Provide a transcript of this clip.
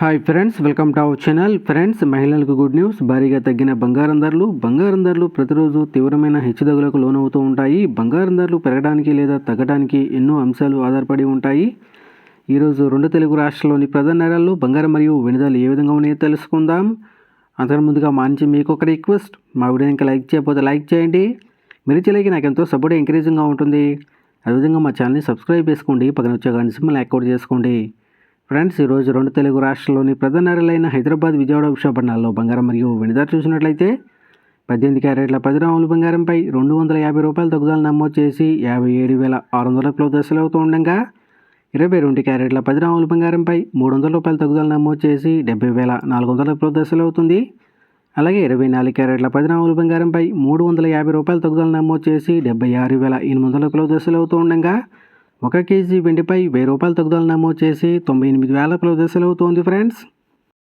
Hi friends welcome to our channel friends మహిళలకు good news భారీగా తగ్గిన బంగారం ధరలు. బంగారం ధరలు ప్రతిరోజు తీవ్రమైన హెచ్చుతగ్గులకు లోనవుతూ ఉంటాయి. బంగారం ధరలు పెరగడానికి లేదా తగ్గడానికి ఎన్నో అంశాలు ఆధారపడి ఉంటాయి. ఈరోజు రెండు తెలుగు రాష్ట్రాల్లోని ప్రధాన నగరాల్లో బంగారం మరియు వెనుదలు ఏ విధంగా ఉన్నాయో తెలుసుకుందాం. అంతకు ముందుగా మా మీకు ఒక రిక్వెస్ట్ మా వీడియో ఇంకా లైక్ చేయకపోతే లైక్ చేయండి. మీరు చేయలేక నాకు ఎంతో సపోర్ట్ ఎంకరేజింగ్గా ఉంటుంది. అదేవిధంగా మా ఛానల్ని సబ్స్క్రైబ్ చేసుకోండి. పక్కన వచ్చే గంట సింబల్ యాక్టివేట్ చేసుకోండి. ఫ్రెండ్స్ ఈరోజు రెండు తెలుగు రాష్ట్రాల్లోని ప్రధాన నగరాలైన హైదరాబాద్ విజయవాడ విశాఖపట్నాల్లో బంగారం మరియు వెనుదల చూసినట్లయితే పద్దెనిమిది క్యారెట్ల పది రాములు బంగారంపై రెండు వందల యాభై రూపాయల తగ్గుదల నమోదు చేసి యాభై ఏడు వేల ఆరు వందల కిలో దశలు అవుతూ ఉండగా ఇరవై రెండు క్యారెట్ల పది రాములు బంగారంపై మూడు వందల రూపాయల తగ్గుదల నమోదు చేసి డెబ్బై వేల నాలుగు వందల కిలో దశలు అవుతుంది. అలాగే ఇరవై నాలుగు క్యారెట్ల పది రాములు బంగారంపై మూడు వందల యాభై రూపాయల తగ్గుదల నమోదు చేసి డెబ్బై ఆరు వేల ఎనిమిది వందల కిలో దశలు అవుతూ ఉండగా ఒక కేజీ వెండిపై వెయ్యి రూపాయల తగ్గుదల నమోదు చేసి తొంభై ఎనిమిది వేల ప్రదర్శనవుతోంది అవుతోంది ఫ్రెండ్స్.